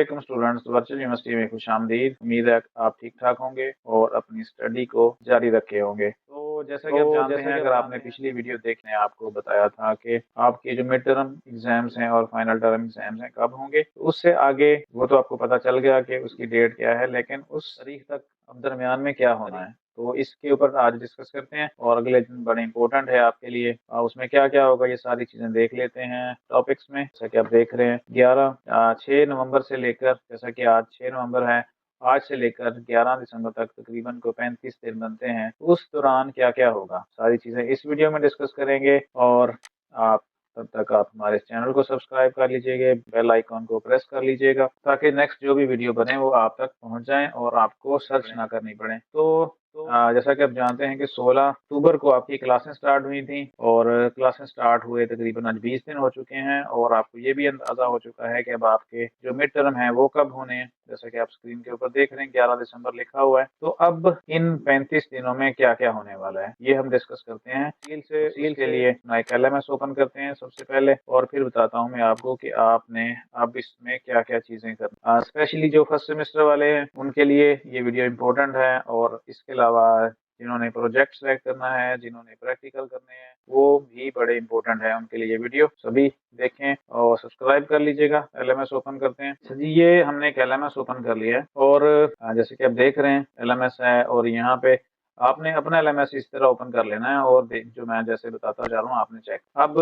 Aslam students virtual university में खुश आमदीद उम्मीद है आप ठीक ठाक होंगे और अपनी स्टडी को जारी रखे होंगे। तो जैसा कि तो आप जानते हैं अगर आपने पिछली वीडियो देखने आपको बताया था कि आपके जो मिड टर्म एग्ज़ाम्स हैं और फाइनल टर्म एग्ज़ाम्स हैं कब होंगे तो उससे आगे वो तो आपको पता चल गया कि उसकी डेट क्या है लेकिन उस तारीख तक अब दरमियान में क्या होना है। तो इसके ऊपर आज डिस्कस करते हैं और अगले दिन बड़े इंपॉर्टेंट है आपके लिए। उसमें क्या क्या होगा, ये सारी चीज़ें देख लेते हैं टॉपिक्स में। जैसा कि आप देख रहे हैं, ग्यारह छह नवंबर से लेकर, जैसा कि आज छह नवंबर है, आज से लेकर 11 दिसंबर तक तकरीबन को 35 दिन बनते हैं। उस दौरान क्या क्या होगा? सारी चीज़ें इस वीडियो में डिस्कस करेंगे और आप तब तक आप हमारे चैनल को सब्सक्राइब कर लीजिएगा बेल आइकॉन को प्रेस कर लीजिएगा, ताकि नेक्स्ट जो भी वीडियो बने वो आप तक पहुँच जाए और आपको सर्च ना करनी पड़े। तो तो जैसा कि आप जानते हैं कि 16 अक्टूबर को आपकी क्लासें स्टार्ट हुई थी और क्लासें स्टार्ट हुए तकरीबन आज 20 दिन हो चुके हैं और आपको ये भी अंदाज़ा हो चुका है कि अब आपके जो मिड टर्म है वो कब होने हैं। जैसा कि आप स्क्रीन के ऊपर देख रहे हैं ग्यारह दिसंबर लिखा हुआ है। तो अब इन पैंतीस दिनों में क्या क्या होने वाला है ये हम डिस्कस करते हैं। सील से सील के लिए एक एल ओपन करते हैं सबसे पहले और फिर बताता हूँ मैं आपको कि आपने अब इसमें क्या क्या चीज़ें करना। स्पेशली जो फ़र्स्ट सेमेस्टर वाले हैं उनके लिए ये वीडियो इंपॉर्टेंट है और इसके अलावा जिन्होंने प्रोजेक्ट सेलेक्ट करना है, जिन्होंने प्रैक्टिकल करने हैं, वो भी बड़े इंपॉर्टेंट है उनके लिए वीडियो सभी देखें और सब्सक्राइब कर लीजिएगा। एलएमएस ओपन करते हैं। अच्छा जी, ये हमने एक एलएमएस ओपन कर लिया है और जैसे कि आप देख रहे हैं एलएमएस है और यहाँ पे आपने अपना एल इस तरह ओपन कर लेना है और जो मैं जैसे बताता जा रहा हूँ, आपने चेक अब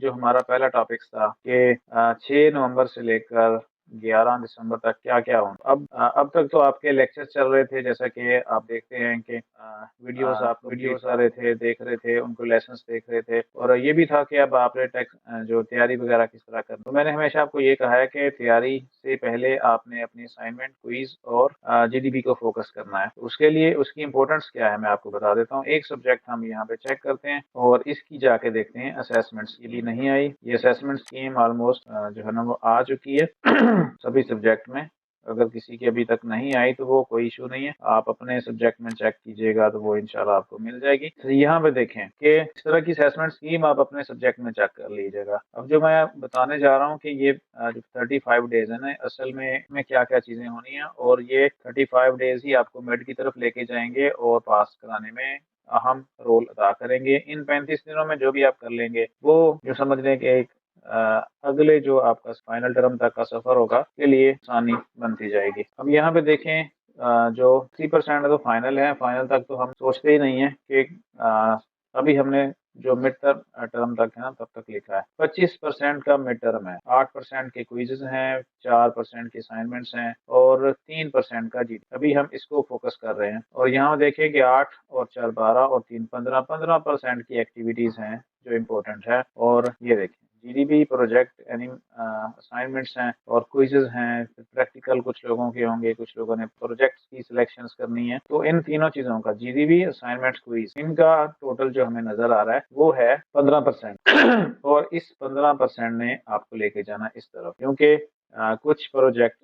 जो हमारा पहला टॉपिक था कि छह नवंबर से लेकर ग्यारह दिसंबर तक क्या क्या हो अब अब तक तो आपके लेक्चर चल रहे थे जैसा कि आप देखते हैं कि वीडियोस आप वीडियोस आ रहे थे देख रहे थे उनको लेसन देख रहे थे। और ये भी था कि अब आपने टेक्स जो तैयारी वगैरह किस तरह कर तो मैंने हमेशा आपको ये कहा है कि तैयारी से पहले आपने अपनी असाइनमेंट क्वीज और जीडीपी को फोकस करना है। उसके लिए उसकी इंपॉर्टेंस क्या है मैं आपको बता देता हूँ। एक सब्जेक्ट हम यहाँ पे चेक करते हैं और इसकी जाके देखते हैं असेसमेंट ये भी नहीं आई। ये असेसमेंट स्कीम ऑलमोस्ट जो है ना वो आ चुकी है। सभी सब्जेक्ट में। अगर किसी की अभी तक नहीं आई तो वो कोई इशू नहीं है। आप अपने सब्जेक्ट में चेक कीजिएगा तो वो इंशाल्लाह आपको मिल जाएगी। तो यहाँ पे देखें कि इस तरह की असेसमेंट स्कीम आप अपने सब्जेक्ट में चेक कर लीजिएगा। अब जो मैं बताने जा रहा हूँ कि ये जो थर्टी फाइव डेज़ है ना, असल में में क्या क्या चीज़ें होनी है और ये थर्टी फाइव डेज़ ही आपको मेड की तरफ़ लेके जाएँगे और पास कराने में अहम रोल अदा करेंगे। इन पैंतीस दिनों में जो भी आप कर लेंगे, वो जो समझ लें कि एक अगले जो आपका फाइनल टर्म तक का सफ़र होगा के लिए आसानी बनती जाएगी। अब यहाँ पे देखें जो थ्री परसेंट तो फाइनल है फाइनल तक तो हम सोचते ही नहीं है कि अभी हमने जो मिड टर्म टर्म तक है ना, तब तक लिखा है। 25 परसेंट का मिड टर्म है। 8 परसेंट के क्विजेज हैं 4 परसेंट के असाइनमेंट्स हैं, और 3 परसेंट का जी अभी हम इसको फोकस कर रहे हैं। और यहाँ देखें कि 8 और 4 12 और 3 15 15 परसेंट की एक्टिविटीज़ हैं जो इम्पोर्टेंट है। और ये देखें। जीडीबी प्रोजेक्ट यानी असाइनमेंट्स हैं और क्विजेज हैं प्रैक्टिकल कुछ लोगों के होंगे, कुछ लोगों ने प्रोजेक्ट की सिलेक्शन करनी है। तो इन तीनों चीज़ों का जीडीबी असाइनमेंट क्विज इनका टोटल जो हमें नज़र आ रहा है, वो है पंद्रह परसेंट। और इस पंद्रह परसेंट ने आपको लेके जाना इस तरफ़, क्योंकि कुछ प्रोजेक्ट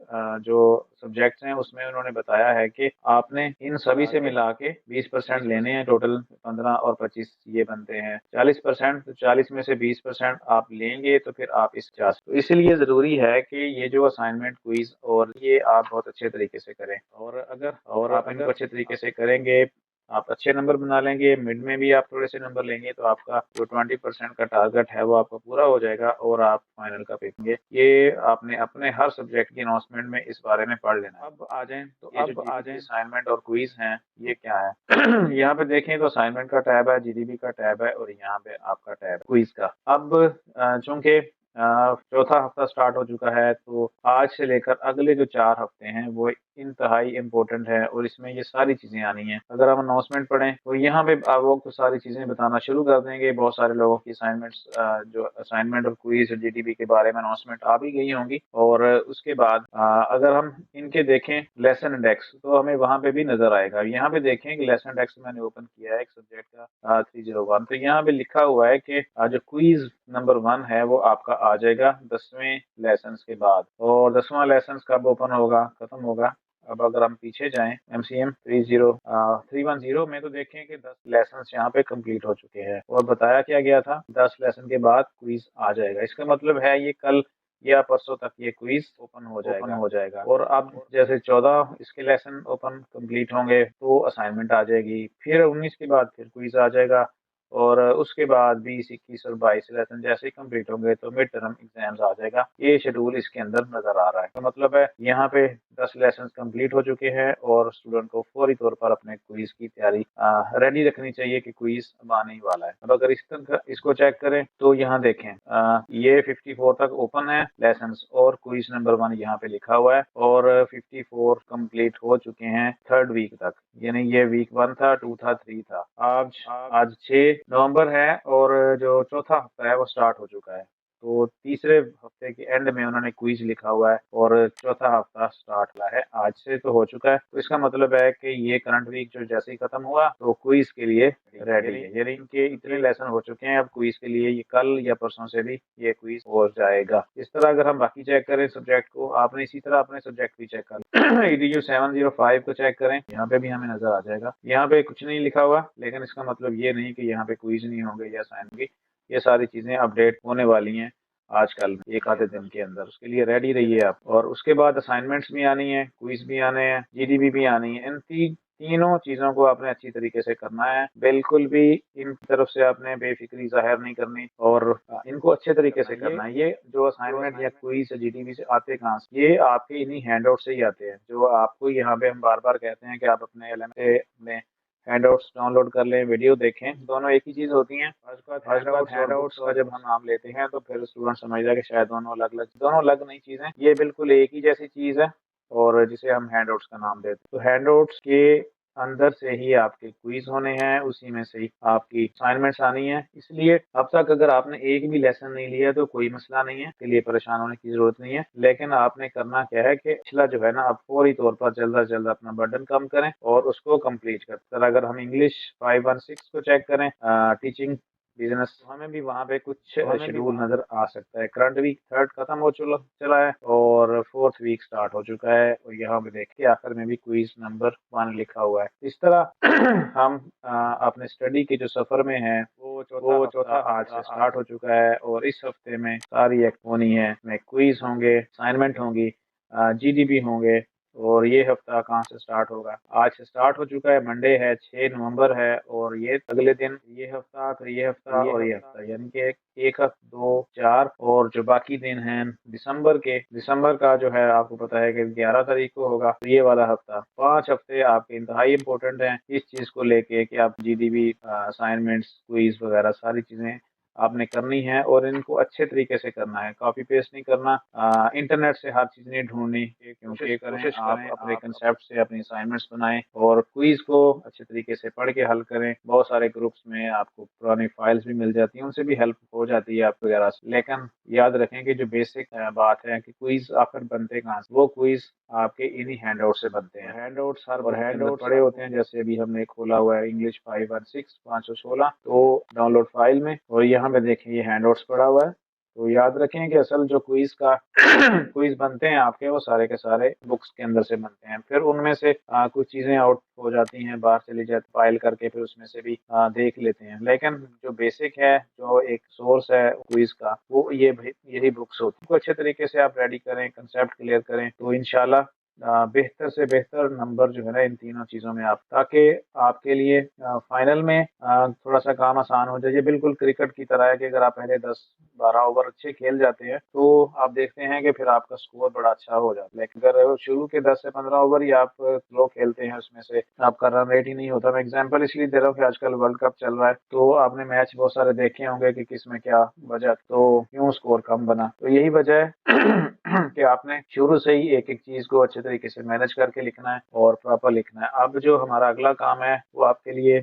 जो सब्जेक्ट्स हैं उसमें उन्होंने बताया है कि आपने इन सभी से मिला के बीस परसेंट लेने हैं टोटल पंद्रह और पच्चीस ये बनते हैं। चालीस परसेंट तो चालीस में से बीस परसेंट आप लेंगे तो फिर आप इस चार्ज तो इसलिए ज़रूरी है कि ये जो असाइनमेंट क्विज और ये आप बहुत अच्छे तरीके से करें। और अगर और आप इनको अच्छे तरीके से करेंगे आप अच्छे नंबर बना लेंगे मिड में भी आप थोड़े से नंबर लेंगे तो आपका जो ट्वेंटी परसेंट का टारगेट है वो आपका पूरा हो जाएगा और आप फाइनल का पेपेंगे ये आपने अपने हर सब्जेक्ट की अनाउंसमेंट में इस बारे में पढ़ लेना अब आ जाए तो अब आ जाए। असाइनमेंट और क्विज है ये क्या है? यहाँ पे देखें तो असाइनमेंट का टैब है जीडीबी का टैब है और यहाँ पे आपका टैब क्विज का। अब चूँकि चौथा हफ़्ता स्टार्ट हो चुका है तो आज से लेकर अगले जो चार हफ़्ते हैं, वो इंतहाई इम्पोर्टेंट है और इसमें ये सारी चीज़ें आनी हैं। अगर हम अनाउंसमेंट पढ़ें तो यहाँ पे लोग तो सारी चीज़ें बताना शुरू कर देंगे। बहुत सारे लोगों की असाइनमेंट्स जो असाइनमेंट और क्वीज और जीडीपी के बारे में अनाउंसमेंट आ भी गई होंगी और उसके बाद अगर हम इनके देखें लेसन इंडेक्स तो हमें वहाँ पे भी नज़र आएगा। यहाँ पे देखें कि लेसन इंडेक्स मैंने ओपन किया है एक सब्जेक्ट का थ्री ज़ीरो वन तो यहाँ पे लिखा हुआ है कि जो क्वीज नंबर वन है, वो आपका आ जाएगा दसवें लेसन के बाद। और दसवां लेसन कब ओपन होगा? खत्म होगा? अब अगर हम पीछे जाएँ M C M three zero three one zero में तो देखें कि दस लेसन यहाँ पे कंप्लीट हो चुके हैं। और बताया क्या गया था? दस लेसन के बाद क्विज आ जाएगा। इसका मतलब है ये कल या परसों तक ये क्विज ओपन हो जाएगा। ओपन हो जाएगा। और अब जैसे चौदह इसके लेसन ओपन कंप्लीट होंगे तो असाइनमेंट आ जाएगी। फिर उन्नीस के बाद फिर क्विज आ जाएगा। और उसके बाद बीस इक्कीस और बाईस लेसन जैसे ही कंप्लीट होंगे तो मिड टर्म एग्ज़ाम्स आ जाएगा। ये शेड्यूल इसके अंदर नज़र आ रहा है। तो मतलब है यहाँ पे दस लेसन कंप्लीट हो चुके हैं और स्टूडेंट को फौरी तौर पर अपने क्विज की तैयारी रेडी रखनी चाहिए कि क्विज अब आने ही वाला है। अब अगर इस तरह इसको चेक करें तो यहाँ देखें आ, ये 54 तक ओपन है लेसन और क्विज नंबर वन यहाँ पे लिखा हुआ है और 54 कंप्लीट हो चुके हैं थर्ड वीक तक। यानी ये वीक वन था टू था थ्री था। आज आज छह नवंबर है और जो चौथा हफ़्ता है वो स्टार्ट हो चुका है। तो तीसरे हफ़्ते के एंड में उन्होंने क्विज लिखा हुआ है और चौथा हफ़्ता स्टार्ट हुआ है। आज से तो हो चुका है। तो इसका मतलब है कि ये करंट वीक जो जैसे ही खत्म हुआ तो क्विज के लिए रेडी है। यानी इनके इतने लेसन हो चुके हैं, अब क्विज के लिए ये कल या परसों से भी ये क्विज हो जाएगा। इस तरह अगर हम बाकी चेक करें सब्जेक्ट को, आपने इसी तरह अपने सब्जेक्ट भी चेक कर सेवन ज़ीरो फाइव को चेक करें, यहाँ पे भी हमें नज़र आ जाएगा। यहाँ पे कुछ नहीं लिखा हुआ, लेकिन इसका मतलब ये नहीं कि यहाँ पे क्विज नहीं होंगे या साइन होगी। ये सारी चीज़ें अपडेट होने वाली हैं आजकल, एक आधे दिन के अंदर। उसके लिए रेडी रहिए आप। और उसके बाद असाइनमेंट्स भी आनी है क्विज भी आने हैं जीडीबी भी आनी है। इन तीन चीज़ों को आपने अच्छी तरीके से करना है। बिल्कुल भी इन तरफ़ से आपने बेफिक्री ज़ाहिर नहीं करनी और इनको अच्छे तरीके से करना है। ये जो असाइनमेंट या क्विज या जीडीबी से आते कहाँ से? ये आपके इन्हीं हैंड से ही आते हैं, जो आपको यहाँ पे हम बार बार कहते हैं कि आप अपने एल से अपने हैंडआउट्स डाउनलोड कर लें वीडियो देखें। दोनों एक ही चीज़ होती है। का जब हम नाम लेते हैं तो फिर स्टूडेंट समझता है कि शायद दोनों अलग अलग दोनों अलग नई चीज़ है। ये बिल्कुल एक ही जैसी चीज़ है और जिसे हम हैंडआउट्स का नाम देते हैं। तो हैंडआउट्स के अंदर से ही आपके क्विज होने हैं, उसी में से ही आपकी असाइनमेंट्स आनी है। इसलिए अब तक अगर आपने एक भी लेसन नहीं लिया तो कोई मसला नहीं है इसके लिए परेशान होने की ज़रूरत नहीं है। लेकिन आपने करना क्या है कि पिछला जो है ना, आप फौरी तौर पर जल्द अज जल्द अपना बर्डन कम करें और उसको कंप्लीट कर। अगर हम इंग्लिश फाइव वन सिक्स को चेक करें टीचिंग बिज़नेस हमें भी वहाँ पे कुछ शेड्यूल नज़र आ सकता है। करंट वीक थर्ड खत्म हो चुका चला है और फोर्थ वीक स्टार्ट हो चुका है और यहाँ पे देखिए आखिर में भी क्विज नंबर वन लिखा हुआ है। इस तरह हम आ, अपने स्टडी के जो सफ़र में है वो चौथा वो चौथा आज से स्टार्ट हो चुका है और इस हफ़्ते में सारी एक्ट होनी है क्विज होंगे असाइनमेंट होंगी जीडीबी होंगे और ये हफ़्ता कहाँ से स्टार्ट होगा? आज से स्टार्ट हो चुका है मंडे है छह नवंबर है और ये अगले दिन ये हफ़्ता फिर ये हफ़्ता और ये हफ़्ता। यानी कि एक हफ़्ता दो चार और जो बाकी दिन हैं दिसंबर के दिसंबर का जो है आपको पता है कि ग्यारह तारीख को होगा तो ये वाला हफ़्ता। पाँच हफ़्ते आपके इंतहाई इम्पोर्टेंट हैं इस चीज़ को लेके कि आप G D B assignments quiz वगैरह सारी चीज़ें आपने करनी है और इनको अच्छे तरीके से करना है। कॉपी पेस्ट नहीं करना आ, इंटरनेट से हर चीज़ नहीं ढूंढनी क्योंकि करें आप अपने कंसेप्ट से अपनी असाइनमेंट्स बनाएँ और क्विज को अच्छे तरीके से पढ़ के हल करें। बहुत सारे ग्रुप्स में आपको पुरानी फाइल्स भी मिल जाती हैं उनसे भी हेल्प हो जाती है आप वगैरह लेकिन याद रखें कि जो बेसिक बात है कि क्विज आखिर बनते कहाँ वो क्विज आपके इन्हीं हैंड आउट से बनते हैं। हैंड आउट हर और हैंड आउट पड़े होते हैं जैसे अभी हमने खोला हुआ है इंग्लिश फाइव वन सिक्स पाँच सौ सोलह तो डाउनलोड फ़ाइल में और यहाँ पे देखें ये हैंड आउट्स पड़ा हुआ है। तो याद रखें कि असल जो क्विज का क्विज बनते हैं आपके वो सारे के सारे बुक्स के अंदर से बनते हैं। फिर उनमें से आ, कुछ चीज़ें आउट हो जाती हैं बाहर चली जाती फ़ाइल करके फिर उसमें से भी आ, देख लेते हैं। लेकिन जो बेसिक है जो एक सोर्स है क्विज का वो ये यही बुक्स होती है। अच्छे तरीके से आप रेडी करें कंसेप्ट क्लियर करें तो इनशाला बेहतर से बेहतर नंबर जो है ना इन तीनों चीज़ों में आप, ताकि आपके लिए फाइनल में थोड़ा सा काम आसान हो जाए। ये बिल्कुल क्रिकेट की तरह है कि अगर आप पहले दस, बारह ओवर अच्छे खेल जाते हैं तो आप देखते हैं कि फिर आपका स्कोर बड़ा अच्छा हो जाता है। लेकिन अगर शुरू के दस से पंद्रह ओवर ही आप स्लो खेलते हैं, उसमें से आपका रन रेट ही नहीं होता। मैं एग्ज़ाम्पल इसलिए दे रहा हूँ कि आजकल वर्ल्ड कप चल रहा है तो आपने मैच बहुत सारे देखे होंगे कि किसमें क्या वजह तो क्यों स्कोर कम बना? तो यही वजह है कि आपने शुरू से ही एक एक चीज़ को अच्छे तरीके से मैनेज करके लिखना है और प्रॉपर लिखना है। अब जो हमारा अगला काम है, वो आपके लिए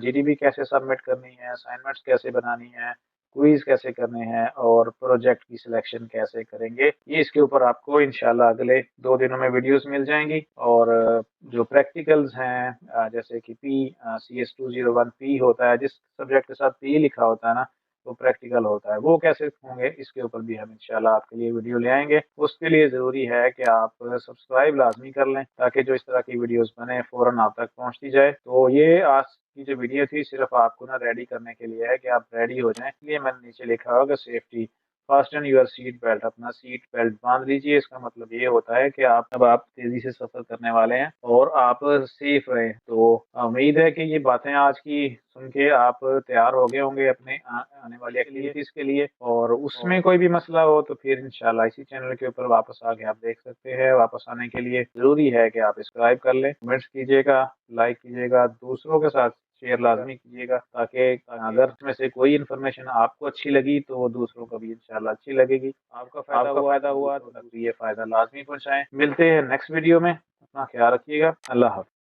जीडीबी कैसे सबमिट करनी है असाइनमेंट्स कैसे बनानी है क्विज कैसे करने हैं और प्रोजेक्ट की सिलेक्शन कैसे करेंगे, ये इसके ऊपर आपको इनशाला अगले दो दिनों में वीडियोस मिल जाएँगी। और जो प्रैक्टिकल्स हैं जैसे कि P C S two zero one P होता है, जिस सब्जेक्ट के साथ पी लिखा होता है ना तो प्रैक्टिकल होता है। वो कैसे होंगे, इसके ऊपर भी हम इंशाल्लाह आपके लिए वीडियो ले आएँगे। उसके लिए ज़रूरी है कि आप सब्सक्राइब लाजमी कर लें, ताकि जो इस तरह की वीडियोस बने, फ़ौरन आप तक पहुँचती जाए। तो ये आज की जो वीडियो थी, सिर्फ़ आपको ना रेडी करने के लिए है कि आप रेडी हो जाए। इसलिए मैंने नीचे लिखा होगा safety fasten your seat belt अपना सीट बेल्ट बाँध लीजिए। इसका मतलब ये होता है कि आप अब आप तेज़ी से सफ़र करने वाले हैं और आप सेफ़ रहे तो उम्मीद है कि ये बातें आज की सुन के आप तैयार हो गए होंगे अपने आने वाली एक्टिविटीज़ के लिए। और उसमें कोई भी मसला हो तो फिर इंशाल्लाह इसी चैनल के ऊपर वापस आके आप देख सकते हैं। वापस आने के लिए ज़रूरी है कि आप सब्सक्राइब कर लें कमेंट्स कीजिएगा लाइक कीजिएगा दूसरों के साथ शेयर लाजमी कीजिएगा ताकि अगर उसमें से कोई इन्फॉर्मेशन आपको अच्छी लगी तो वो दूसरों को भी इंशाल्लाह अच्छी लगेगी। आपका फ़ायदा हुआ फ़ायदा हुआ तो ये फ़ायदा लाजमी पहुँचाएँ। मिलते हैं नेक्स्ट वीडियो में। अपना ख्याल रखिएगा। अल्लाह हाफ़िज़।